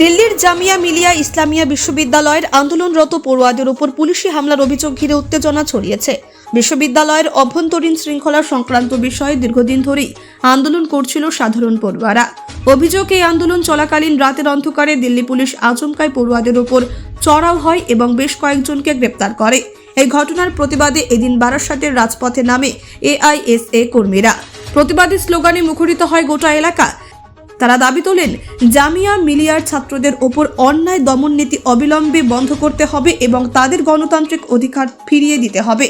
দিল্লির জামিয়া মিলিয়া ইসলামিয়া বিশ্ববিদ্যালয়ের আন্দোলনরত পড়ুয়াদের উপর পুলিশি হামলার অভিযোগ ঘিরে উত্তেজনা ছড়িয়েছে। বিশ্ববিদ্যালয়ের অভ্যন্তরীণ শৃঙ্খলা সংক্রান্ত বিষয়ে দীর্ঘদিন ধরেই আন্দোলন করছিল সাধারণ পড়ুয়ারা। অভিযোগ, এই আন্দোলন চলাকালীন রাতের অন্ধকারে দিল্লি পুলিশ আচমকায় পড়ুয়াদের উপর চড়াও হয় এবং বেশ কয়েকজনকে গ্রেপ্তার করে। এই ঘটনার প্রতিবাদে এদিন বারাসাতের রাজপথে নামে এআইএসএ কর্মীরা। প্রতিবাদী স্লোগানে মুখরিত হয় গোটা এলাকা। তারা দাবি তোলেন, জামিয়া মিলিয়ার ছাত্রদের ওপর অন্যায় দমন নীতি অবিলম্বে বন্ধ করতে হবে এবং তাদের গণতান্ত্রিক অধিকার ফিরিয়ে দিতে হবে।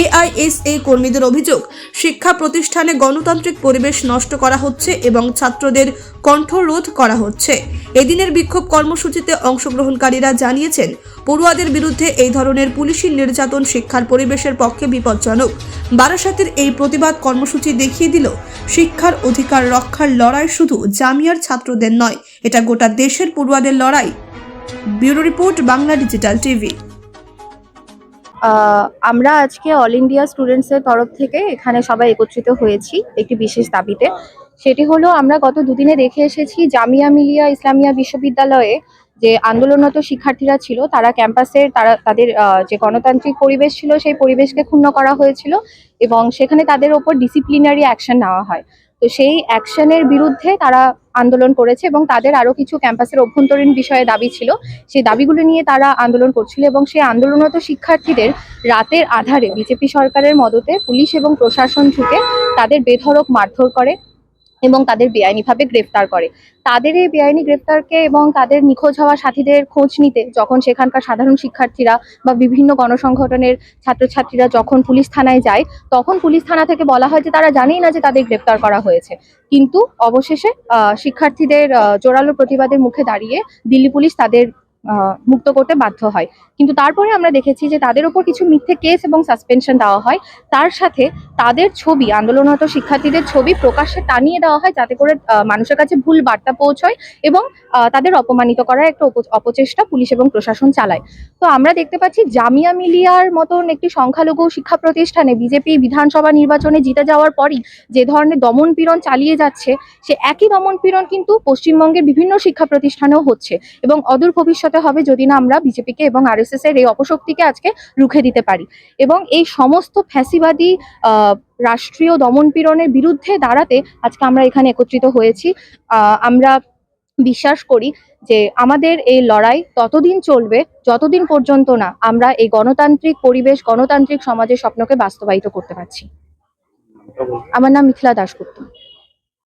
এআইএসএ কর্মীদের অভিযোগ, শিক্ষা প্রতিষ্ঠানে গণতান্ত্রিক পরিবেশ নষ্ট করা হচ্ছে এবং ছাত্রদের কণ্ঠরোধ করা হচ্ছে। এদিনের বিক্ষোভ কর্মসূচিতে অংশগ্রহণকারীরা জানিয়েছেন, পড়ুয়াদের বিরুদ্ধে এই ধরনের পুলিশি নির্যাতন শিক্ষার পরিবেশের পক্ষে বিপজ্জনক। বারাসাতের এই প্রতিবাদ কর্মসূচি দেখিয়ে দিল, শিক্ষার অধিকার রক্ষার লড়াই শুধু জামিয়ার ছাত্রদের নয়। এটা গোটা দেশের পড়ুয়াদের লড়াই। Bureau report, Bangla digital TV. আমরা আজকে অল ইন্ডিয়া স্টুডেন্টসের তরফ থেকে এখানে সবাই একত্রিত হয়েছি একটি বিশেষ দাবিতে। সেটি হলো, আমরা গত দুদিনে দেখে এসেছি, জামিয়া মিলিয়া ইসলামিয়া বিশ্ববিদ্যালয়ে যে আন্দোলনরত শিক্ষার্থীরা ছিল, তারা ক্যাম্পাসের, তারা, তাদের যে গণতান্ত্রিক পরিবেশ ছিল, সেই পরিবেশকে ক্ষুণ্ণ করা হয়েছিল এবং সেখানে তাদের ওপর ডিসিপ্লিনারি অ্যাকশন নেওয়া হয়। তো সেই অ্যাকশনের বিরুদ্ধে তারা আন্দোলন করেছে এবং তাদের আরও কিছু ক্যাম্পাসের অভ্যন্তরীণ বিষয়ে দাবি ছিল। সেই দাবিগুলো নিয়ে তারা আন্দোলন করছিল এবং সেই আন্দোলনরত শিক্ষার্থীদের রাতের আধারে বিজেপি সরকারের মদতে পুলিশ এবং প্রশাসন ঢুকে তাদের বেধরক মারধর করে। এবং তাদের বেআইনিভাবে গ্রেফতার করে। তাদের এই বেআইনি গ্রেফতারকে এবং তাদের নিখোঁজ হওয়া সাথীদের খোঁজ নিতে যখন সেখানকার সাধারণ শিক্ষার্থীরা বা বিভিন্ন গণসংগঠনের ছাত্রছাত্রীরা যখন পুলিশ থানায় যায়, তখন পুলিশ থানা থেকে বলা হয় যে তারা জানেই না যে তাদের গ্রেফতার করা হয়েছে। কিন্তু অবশেষে শিক্ষার্থীদের জোরালো প্রতিবাদের মুখে দাঁড়িয়ে দিল্লি পুলিশ তাদের মুক্ত করতে বাধ্য হয়। কিন্তু তারপরে আমরা দেখেছি যে তাদের ওপর কিছু মিথ্যে কেস এবং সাসপেনশন দেওয়া হয়। তার সাথে তাদের ছবি, আন্দোলনরত শিক্ষার্থীদের ছবি প্রকাশ্যে টানিয়ে দেওয়া হয় যাতে করে মানুষের কাছে ভুল বার্তা পৌঁছয় এবং তাদের অপমানিত করার একটা অপচেষ্টা পুলিশ এবং প্রশাসন চালায়। তো আমরা দেখতে পাচ্ছি জামিয়া মিলিয়ার মতন একটি সংখ্যালঘু শিক্ষা প্রতিষ্ঠানে বিজেপি বিধানসভা নির্বাচনে জিতে যাওয়ার পরই যে ধরনের দমন পীড়ন চালিয়ে যাচ্ছে, সে একই দমন পীড়ন কিন্তু পশ্চিমবঙ্গের বিভিন্ন শিক্ষা প্রতিষ্ঠানেও হচ্ছে এবং অদূর ভবিষ্যতে হবে যদি না আমরা বিজেপিকে এবং আরএসএস এর এই অপশক্তিকে আজকে রুখে দিতে পারি। এবং এই সমস্ত ফ্যাসিবাদী রাষ্ট্রীয় দমন পীড়নের বিরুদ্ধে দাঁড়াতে আজকে আমরা এখানে একত্রিত হয়েছি। আহ, আমরা বিশ্বাস করি যে আমাদের এই লড়াই ততদিন চলবে যতদিন পর্যন্ত না আমরা এই গণতান্ত্রিক পরিবেশ গণতান্ত্রিক সমাজের স্বপ্নকে বাস্তবায়িত করতে পারছি। আমার নাম মিথিলা দাশগুপ্ত।